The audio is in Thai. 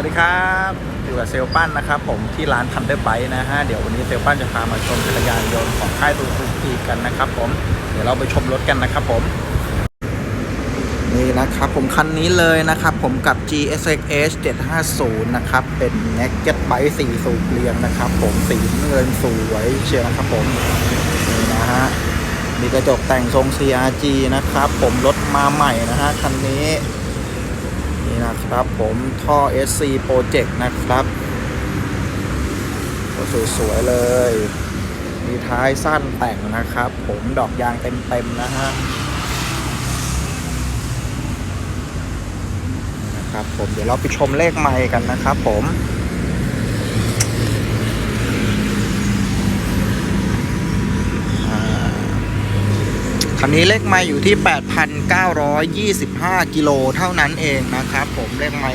วัสดีครับอยู่กับเซลปั้นนะครับผมที่ร้านทันเดอร์ไบนะฮะเดี๋ยววันนี้เซลปั้นจะพามาชมจักรยานยนต์ของค่ายตูซูกิกันนะครับผมเดี๋ยวเราไปชมรถกันนะครับผมนี่นะครับผมคันนี้เลยนะครับผมกับ GSX H 750 นะครับ เป็น Naked Bike 4สูบเรียงนะครับผมสีเงินสวยเชียวนะครับผมนี่นะฮะมีกระจกแต่งทรง CRG นะครับผมรถมาใหม่นะฮะคันนี้ นะครับผมท่อ SC Project นะครับสวยๆเลย มีท้ายสั้นแต่งนะครับ ผมดอกยางเต็มๆนะฮะนะครับผมเดี๋ยวเราไปชมเลขไม้กันนะครับผมอ่า คันนี้เลขไม่อยู่ที่ 8,925 กิโลเท่านั้นเองนะครับผมเลขไม่